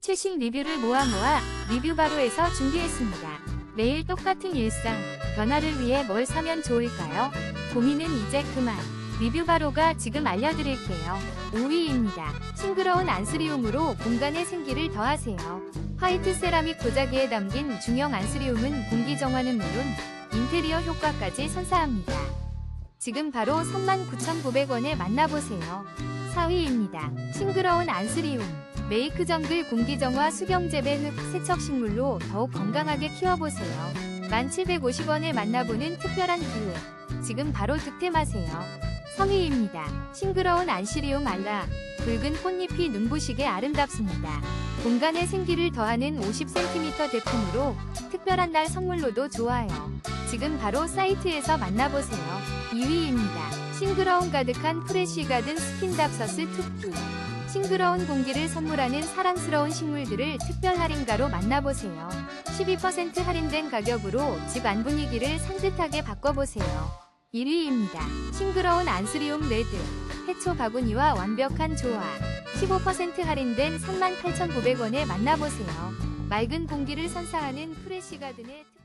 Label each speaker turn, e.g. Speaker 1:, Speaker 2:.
Speaker 1: 최신 리뷰를 모아 모아 리뷰 바로에서 준비했습니다. 매일 똑같은 일상, 변화를 위해 뭘 사면 좋을까요? 고민은 이제 그만. 리뷰 바로가 지금 알려드릴게요. 5위입니다. 싱그러운 안스리움으로 공간에 생기를 더하세요. 화이트 세라믹 도자기에 담긴 중형 안스리움은 공기 정화는 물론 인테리어 효과까지 선사합니다. 지금 바로 39,900원에 만나보세요. 4위입니다. 싱그러운 안스리움. 메이크 정글 공기 정화 수경 재배 흙 세척 식물로 더욱 건강하게 키워보세요. 1,750원에 만나보는 특별한 기회. 지금 바로 득템하세요. 3위입니다. 싱그러운 안시리움 알라. 붉은 꽃잎이 눈부시게 아름답습니다. 공간에 생기를 더하는 50cm 제품으로 특별한 날 선물로도 좋아요. 지금 바로 사이트에서 만나보세요. 2위입니다. 싱그러운 가득한 프레쉬 가든 스킨답서스 투피. 싱그러운 공기를 선물하는 사랑스러운 식물들을 특별 할인가로 만나보세요. 12% 할인된 가격으로 집 안 분위기를 산뜻하게 바꿔보세요. 1위입니다. 싱그러운 안스리움 레드. 해초 바구니와 완벽한 조화. 15% 할인된 38,900원에 만나보세요. 맑은 공기를 선사하는 프레쉬 가든의 특-